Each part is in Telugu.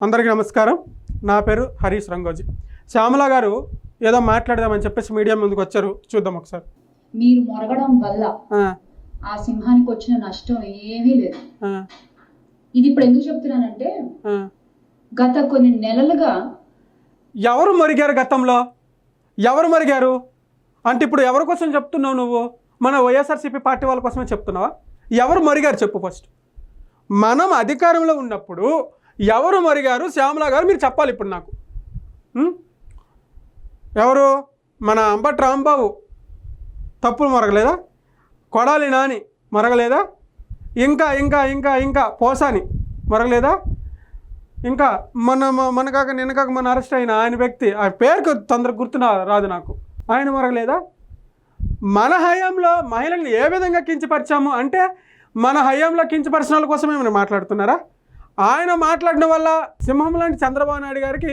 అందరికీ నమస్కారం. నా పేరు హరీష్ రంగోజీ. శ్యామల గారు ఏదో మాట్లాడదామని చెప్పేసి మీడియా ముందుకు వచ్చారు. చూద్దాం ఒకసారి. మీరు మొరగడం వల్ల ఆ, సింహానికి వచ్చిన నష్టం ఏమీ లేదు. ఇది ఇప్పుడు ఎందుకు చెప్తున్నానంటే. గత కొన్ని నెలలుగా ఎవరు మరిగారు గతంలో? ఎవరు మరిగారు? అంటే ఇప్పుడు ఎవరి కోసం చెప్తున్నావు నువ్వు? మన వైఎస్ఆర్సీపీ పార్టీ వాళ్ళ కోసమే చెప్తున్నావా? ఎవరు మరిగారు చెప్పు ఫస్ట్. మనం అధికారంలో ఉన్నప్పుడు ఎవరు మరిగారు శ్యామల గారు మీరు చెప్పాలి ఇప్పుడు నాకు. ఎవరు? మన అంబట్ రాంబాబు. తప్పులు మరగలేదా? కొడాలి నాని మరగలేదా? ఇంకా ఇంకా ఇంకా ఇంకా పోసాని మరగలేదా? ఇంకా మన మనకాక మన కాక నిన్న కాక మన అరెస్ట్ అయిన ఆయన వ్యక్తి ఆ పేరుకు తొందర గుర్తు రాదు నాకు. ఆయన మరగలేదా? మన హయాంలో మహిళల్ని ఏ విధంగా కించపరిచాము అంటే మన హయాంలో కించపరిచిన వాళ్ళ కోసం ఏమైనా మాట్లాడుతున్నారా? ఆయన మాట్లాడడం వల్ల సింహం లాంటి చంద్రబాబు నాయుడు గారికి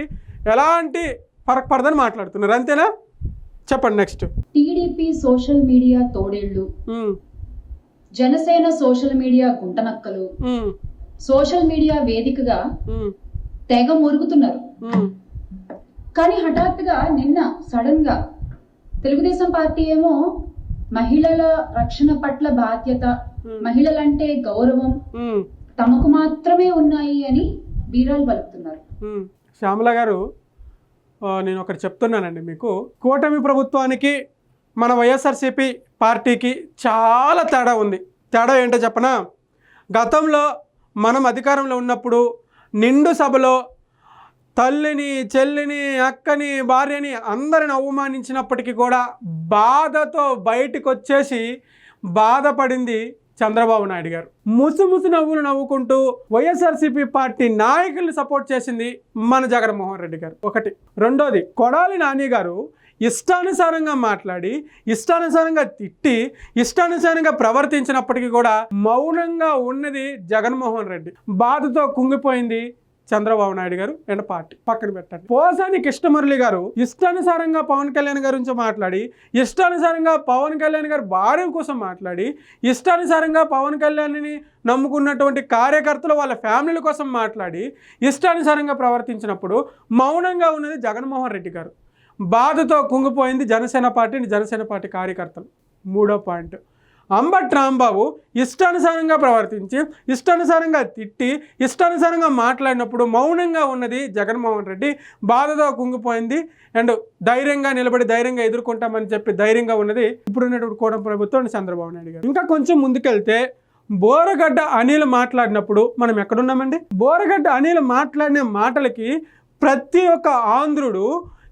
ఎలాంటి ఫరక్ పడదని మాట్లాడుతున్నారు. అంతేనా? చెప్పండి నెక్స్ట్ టీడీపీ సోషల్ మీడియా తోడేళ్ళు జనసేన సోషల్ మీడియా గుంటనక్కలు. సోషల్ మీడియా వేదికగా తెగ మురుగుతున్నారు. కానీ హఠాత్తుగా నిన్న సడన్గా తెలుగుదేశం పార్టీ ఏమో మహిళల రక్షణ పట్ల బాధ్యత మహిళలంటే గౌరవం తమకు మాత్రమే ఉన్నాయి అని బీరాలు పలుకుతున్నారు. శ్యామల గారు నేను ఒకటి చెప్తున్నానండి మీకు. కూటమి ప్రభుత్వానికి మన వైఎస్ఆర్సీపీ పార్టీకి చాలా తేడా ఉంది. తేడా ఏంటో చెప్పనా? గతంలో మనం అధికారంలో ఉన్నప్పుడు నిండు సభలో తల్లిని చెల్లిని అక్కని భార్యని అందరిని అవమానించినప్పటికీ కూడా బాధతో బయటకు వచ్చేసి బాధపడింది చంద్రబాబు నాయుడు గారు. ముసు ముసు నవ్వులు నవ్వుకుంటూ వైఎస్ఆర్సీపీ పార్టీ నాయకుల్ని సపోర్ట్ చేసింది మన జగన్మోహన్ రెడ్డి గారు. ఒకటి. రెండోది కొడాలి నాని గారు ఇష్టానుసారంగా మాట్లాడి ఇష్టానుసారంగా తిట్టి ఇష్టానుసారంగా ప్రవర్తించినప్పటికీ కూడా మౌనంగా ఉన్నది జగన్మోహన్ రెడ్డి. బాధతో కుంగిపోయింది చంద్రబాబు నాయుడు గారు అండ్ పార్టీ పక్కన పెట్టండి. పోసాని కృష్ణమురళి గారు ఇష్టానుసారంగా పవన్ కళ్యాణ్ గారి గురించి మాట్లాడి ఇష్టానుసారంగా పవన్ కళ్యాణ్ గారి భార్య కోసం మాట్లాడి ఇష్టానుసారంగా పవన్ కళ్యాణ్ని నమ్ముకున్నటువంటి కార్యకర్తలు వాళ్ళ ఫ్యామిలీల కోసం మాట్లాడి ఇష్టానుసారంగా ప్రవర్తించినప్పుడు మౌనంగా ఉన్నది జగన్మోహన్ రెడ్డి గారు. బాధతో కుంగిపోయింది జనసేన పార్టీని జనసేన పార్టీ కార్యకర్తలు. మూడో పాయింట్. అంబట్ రాంబాబు ఇష్టానుసారంగా ప్రవర్తించి ఇష్టానుసారంగా తిట్టి ఇష్టానుసారంగా మాట్లాడినప్పుడు మౌనంగా ఉన్నది జగన్మోహన్ రెడ్డి. బాధతో కుంగిపోయింది. అండ్ ధైర్యంగా నిలబడి ధైర్యంగా ఎదుర్కొంటామని చెప్పి ధైర్యంగా ఉన్నది ఇప్పుడున్నటువంటి కోడం ప్రభుత్వం చంద్రబాబు నాయుడు గారు. ఇంకా కొంచెం ముందుకెళ్తే బోరగడ్డ అనిల్ మాట్లాడినప్పుడు మనం ఎక్కడున్నామండి? బోరగడ్డ అనిల్ మాట్లాడిన మాటలకి ప్రతి ఒక్క ఆంధ్రుడు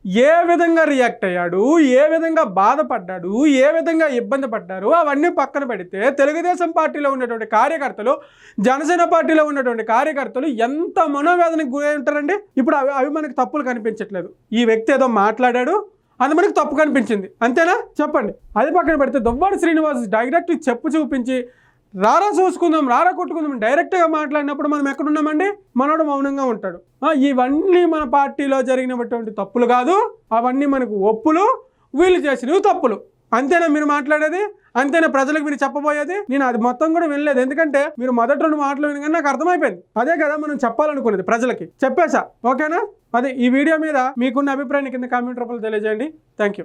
ఏ విధంగా రియాక్ట్ అయ్యాడు? ఏ విధంగా బాధపడ్డాడు? ఏ విధంగా ఇబ్బంది పడ్డారు? అవన్నీ పక్కన పెడితే తెలుగుదేశం పార్టీలో ఉన్నటువంటి కార్యకర్తలు జనసేన పార్టీలో ఉన్నటువంటి కార్యకర్తలు ఎంత మనోవేదనకు గురై ఉంటారండి? ఇప్పుడు అవి అవి మనకు తప్పులు కనిపించట్లేదు. ఈ వ్యక్తి ఏదో మాట్లాడాడు అది మనకు తప్పు కనిపించింది. అంతేనా? చెప్పండి. అది పక్కన పెడితే దువ్వాడు శ్రీనివాస్ డైరెక్ట్ చెప్పు చూపించి రారా చూసుకుందాం రారా కొట్టుకుందాం. డైరెక్ట్గా మాట్లాడినప్పుడు మనం ఎక్కడున్నామండి? మనోడు మౌనంగా ఉంటాడు. ఇవన్నీ మన పార్టీలో జరిగినటువంటి తప్పులు కాదు. అవన్నీ మనకు ఒప్పులు. వీళ్ళు చేసినవి తప్పులు. అంతేనా మీరు మాట్లాడేది? అంతేనా ప్రజలకు మీరు చెప్పబోయేది? నేను అది మొత్తం కూడా వినలేదు. ఎందుకంటే మీరు మొదటి రెండు మాటలు వినగానే నాకు అర్థమైపోయింది. అదే కదా మనం చెప్పాలనుకునేది ప్రజలకి. చెప్పేశా. ఓకేనా? అదే ఈ వీడియో మీద మీకున్న అభిప్రాయాన్ని కింద కామెంట్ రూపంలో తెలియజేయండి. Thank you